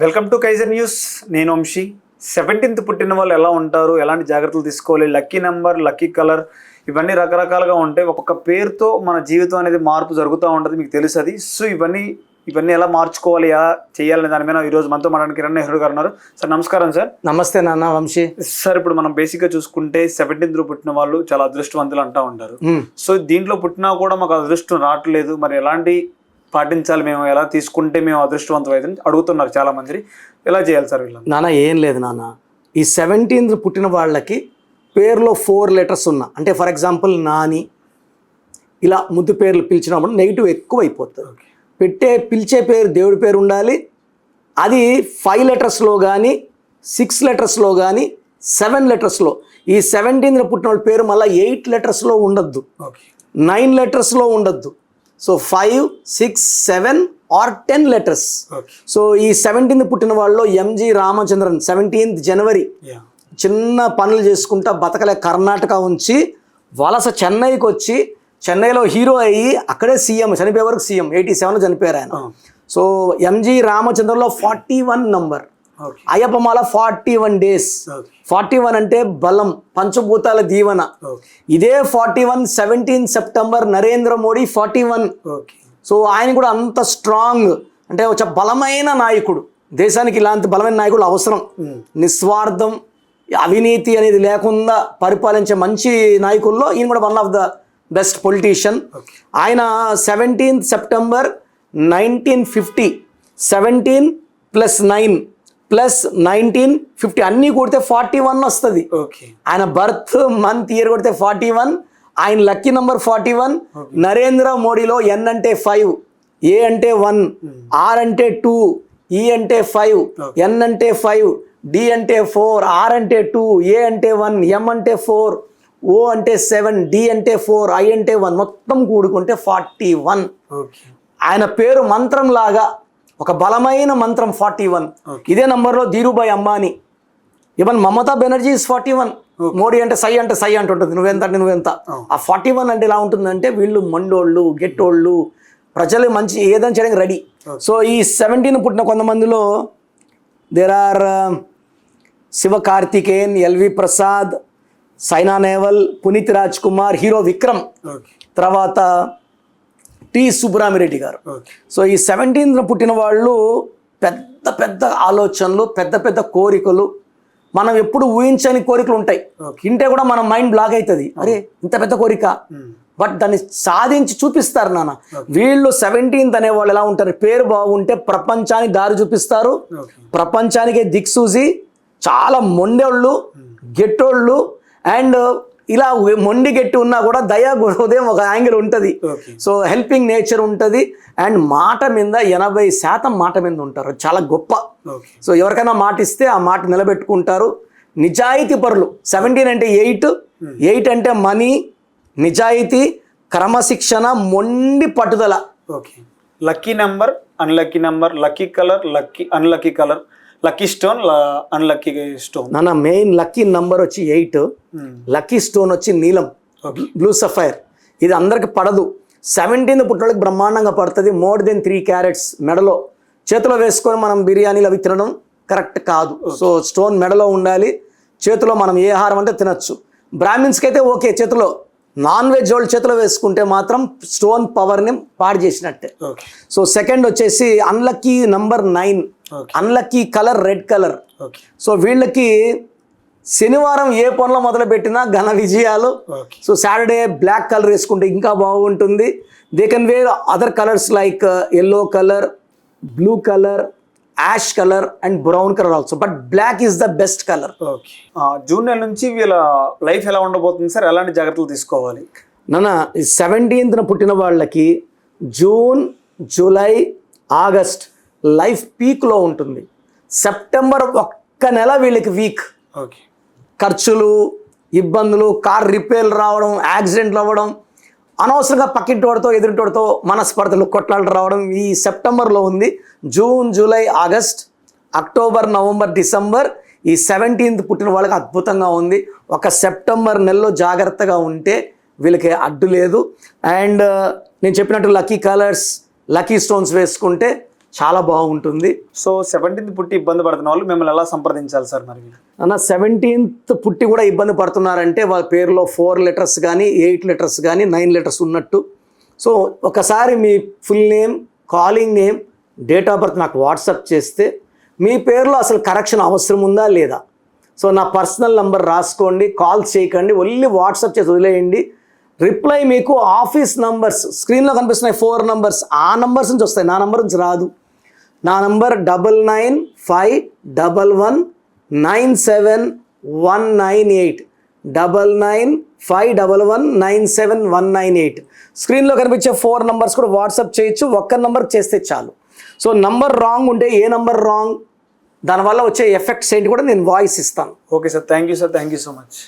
Welcome to Kaiser news. నేను Vamsi. Seventeenth పుట్టిన వాళ్ళు ఎలా ఉంటారు? ఎలాంటి జాగ్రత్తలు తీసుకోవాలి? లక్కీ నెంబర్ లక్కీ కలర్ ఇవన్నీ రకరకాలుగా ఉంటాయి. ఒక్కొక్క పేరుతో మన జీవితం అనేది మార్పు జరుగుతూ ఉంటుంది మీకు తెలుసు అది సో ఇవన్నీ ఇవన్నీ ఎలా మార్చుకోవాలి ఎలా చేయాలనే దాని మీద ఈరోజు మనతో మాట్లాడిన కిరణ్ నెహ్రూ గారు ఉన్నారు. సార్ నమస్కారం సార్. నమస్తే నాన్న వంశీ. సార్ ఇప్పుడు మనం బేసిక్గా చూసుకుంటే సెవెంటీన్త్ పుట్టిన వాళ్ళు చాలా అదృష్టవంతులు అంటూ ఉంటారు. సో దీంట్లో పుట్టినా కూడా మాకు అదృష్టం రావట్లేదు. మరి ఎలాంటి పాటించాలి మేము ఎలా తీసుకుంటే మేము అదృష్టవంతం అయితే అడుగుతున్నారు చాలా మంది ఎలా చేయాలి సార్ వీళ్ళని నాన్న ఏం లేదు నాన్న. ఈ సెవెంటీన్త్ పుట్టిన వాళ్ళకి పేరులో ఫోర్ లెటర్స్ ఉన్న. అంటే ఫర్ ఎగ్జాంపుల్ నాని ఇలా ముద్దు పేర్లు పిలిచినప్పుడు నెగిటివ్ ఎక్కువ అయిపోతుంది పెట్టే పిలిచే పేరు దేవుడి పేరు ఉండాలి. అది ఫైవ్ లెటర్స్లో కానీ సిక్స్ లెటర్స్లో కానీ సెవెన్ లెటర్స్లో ఈ సెవెంటీన్త్ పుట్టిన వాళ్ళ పేరు మళ్ళీ ఎయిట్ లెటర్స్లో ఉండొద్దు. ఓకే. నైన్ లెటర్స్లో ఉండొద్దు. So five six seven or ten letters so ఈ సెవెంటీన్త్ పుట్టిన వాళ్ళలో ఎంజి రామచంద్రన్ సెవెంటీన్త్ జనవరి చిన్న పనులు చేసుకుంటా బతకలే కర్ణాటక ఉంచి వలస చెన్నైకి వచ్చి చెన్నైలో హీరో అయ్యి అక్కడే సీఎం చనిపోయే వరకు సీఎం ఎయిటీ సెవెన్లో చనిపోయారు ఆయన. సో ఎంజి రామచంద్రన్లో forty one number అయ్యప్పమాల forty one days. Forty one అంటే బలం పంచభూతాల దీవెన. ఇదే forty one seventeen September Narendra Modi forty one. So ఆయన కూడా అంత స్ట్రాంగ్ అంటే ఒక బలమైన నాయకుడు. దేశానికి ఇలాంటి బలమైన నాయకుడు అవసరం. నిస్వార్థం అవినీతి అనేది లేకుండా పరిపాలించే మంచి నాయకుల్లో ఈయన కూడా one of the best politician ఆయన seventeenth September nineteen fifty. Seventeen plus nine. Plus nineteen fifty అన్నీ కొడితే ఫార్టీ వన్ వస్తుంది. ఆయన బర్త్ మంత్ ఇయర్ కొడితే ఫార్టీ వన్ ఆయన lucky number forty one Narendra మోడీలో N అంటే ఫైవ్ ఏ అంటే వన్ ఆర్ అంటే టూ ఈ అంటే ఫైవ్ ఎన్ అంటే ఫైవ్ డి అంటే ఫోర్ ఆర్ అంటే టూ ఏ అంటే వన్ ఎం అంటే ఫోర్ ఓ అంటే సెవెన్ డి అంటే ఫోర్ ఐ అంటే వన్ మొత్తం కూడుకుంటే ఫార్టీ వన్. ఆయన పేరు మంత్రం లాగా ఒక బలమైన మంత్రం ఫార్టీ వన్. ఇదే నంబర్లో Dhirubhai Ambani. Even Mamata Banerjee is forty one. Modi అంటే సై అంటే సై అంటుంటుంది. నువ్వెంత అంటే నువ్వెంత. ఆ ఫార్టీ వన్ అంటే ఎలా ఉంటుందంటే వీళ్ళు మండోళ్ళు గెట్టోళ్ళు ప్రజలు మంచి ఏదైనా చేయడానికి రెడీ. సో ఈ సెవెంటీన్ పుట్టిన కొంతమందిలో there are Shiva Karthikeyan LV Prasad Saina Nehwal Puneeth Raj Kumar hero Vikram. తర్వాత టి సుబ్బరామిరెడ్డి గారు. సో ఈ సెవెంటీన్త్ పుట్టిన వాళ్ళు పెద్ద పెద్ద ఆలోచనలు పెద్ద పెద్ద కోరికలు మనం ఎప్పుడు ఊహించని కోరికలు ఉంటాయి. ఇంటే కూడా మన మైండ్ బ్లాక్ అవుతుంది అరే ఇంత పెద్ద కోరిక. బట్ దాన్ని సాధించి చూపిస్తారు నాన్న. వీళ్ళు సెవెంటీన్త్ అనే వాళ్ళు ఎలా ఉంటారు? పేరు బాగుంటే ప్రపంచానికి దారి చూపిస్తారు. ప్రపంచానికే దిక్సూసి చాలా మొండోళ్ళు గెట్టోళ్ళు. అండ్ ఇలా మొండి గెట్టి ఉన్నా కూడా దయా హృదయం ఒక యాంగిల్ ఉంటుంది. సో హెల్పింగ్ నేచర్ ఉంటుంది. అండ్ మాట మీద ఎనభై శాతం మాట మీద ఉంటారు. చాలా గొప్ప. సో ఎవరికైనా మాట ఇస్తే ఆ మాట నిలబెట్టుకుంటారు. నిజాయితీ పరులు సెవెంటీన్ అంటే ఎయిట్. ఎయిట్ అంటే మనీ నిజాయితీ క్రమశిక్షణ మొండి పట్టుదల. Okay. Lucky number unlucky number lucky colour lucky unlucky colour. Lucky stone unlucky stone నాన్న మెయిన్ లక్కీ నంబర్ వచ్చి ఎయిట్ లక్కీ స్టోన్ వచ్చి నీలం. బ్లూ సఫైర్ ఇది అందరికి పడదు. సెవెంటీన్ పుట్టడానికి బ్రహ్మాండంగా పడుతుంది. మోర్ దెన్ త్రీ క్యారెట్స్ మెడలో. చేతిలో వేసుకొని మనం బిర్యానీలు అవి తినడం కరెక్ట్ కాదు. సో స్టోన్ మెడలో ఉండాలి. చేతిలో మనం ఏ ఆహారం అంటే తినచ్చు. బ్రాహ్మిన్స్కి అయితే ఓకే చేతిలో. నాన్ వెజ్ వాళ్ళు చేతిలో వేసుకుంటే మాత్రం స్టోన్ పవర్ని పాడు చేసినట్టే. సో సెకండ్ వచ్చేసి unlucky number nine. Unlucky colour red colour. So వీళ్ళకి శనివారం ఏ పనులు మొదలు పెట్టినా ఘన విజయాలు. సో సాటర్డే బ్లాక్ కలర్ వేసుకుంటే ఇంకా బాగుంటుంది. They can wear other colours like yellow colour blue colour ash colour and brown colour also but black is the best colour. Okay. June నెల నుంచి వీళ్ళ లైఫ్ ఎలా ఉండబోతుంది సార్? ఎలాంటి జాగ్రత్తలు తీసుకోవాలి? నాన్న సెవెంటీన్త్న పుట్టిన వాళ్ళకి జూన్ జూలై ఆగస్ట్ లైఫ్ పీక్లో ఉంటుంది. సెప్టెంబర్ ఒక్క నెల వీళ్ళకి వీక్. ఓకే. ఖర్చులు ఇబ్బందులు కార్ రిపేర్ రావడం యాక్సిడెంట్లు అవ్వడం అనవసరంగా పక్కింటోడితో ఎదురింటోడితో మనస్పర్ధలు కొట్లాటలు రావడం ఈ సెప్టెంబర్లో ఉంది. June July August October November December ఈ సెవెంటీన్త్ పుట్టిన వాళ్ళకి అద్భుతంగా ఉంది. ఒక సెప్టెంబర్ నెలలో జాగ్రత్తగా ఉంటే వీళ్ళకి అడ్డు లేదు. అండ్ నేను చెప్పినట్టు లక్కీ కలర్స్ లక్కీ స్టోన్స్ వేసుకుంటే చాలా బాగుంటుంది. సో సెవెంటీన్త్ పుట్టి ఇబ్బంది పడుతున్న వాళ్ళు మిమ్మల్ని ఎలా సంప్రదించాలి సార్ మరి? అన్న సెవెంటీన్త్ పుట్టి కూడా ఇబ్బంది పడుతున్నారంటే వాళ్ళ పేరులో ఫోర్ లెటర్స్ కానీ ఎయిట్ లెటర్స్ కానీ నైన్ లెటర్స్ ఉన్నట్టు. సో ఒకసారి మీ full name calling name date of birth నాకు వాట్సాప్ చేస్తే మీ పేరులో అసలు కరెక్షన్ అవసరం ఉందా లేదా? సో నా పర్సనల్ నంబర్ రాసుకోండి కాల్ చేయకండి ఓన్లీ వాట్సాప్ చేసి వదిలేయండి. రిప్లై మీకు ఆఫీస్ నంబర్స్ స్క్రీన్లో కనిపిస్తున్నాయి ఫోర్ నంబర్స్ ఆ నంబర్స్ నుంచి వస్తాయి నా నంబర్ నుంచి రాదు. నా number double nine five double one nine seven one nine eight. Double nine five double one nine seven one nine eight. స్క్రీన్లో కనిపించే ఫోర్ నంబర్స్ కూడా వాట్సాప్ చేయొచ్చు ఒక్క నంబర్ చేస్తే చాలు. సో నంబర్ రాంగ్ ఉంటే ఏ నంబర్ రాంగ్? దానివల్ల వచ్చే ఎఫెక్ట్స్ ఏంటి కూడా నేను వాయిస్ ఇస్తాను. Okay sir thank you sir thank you so much.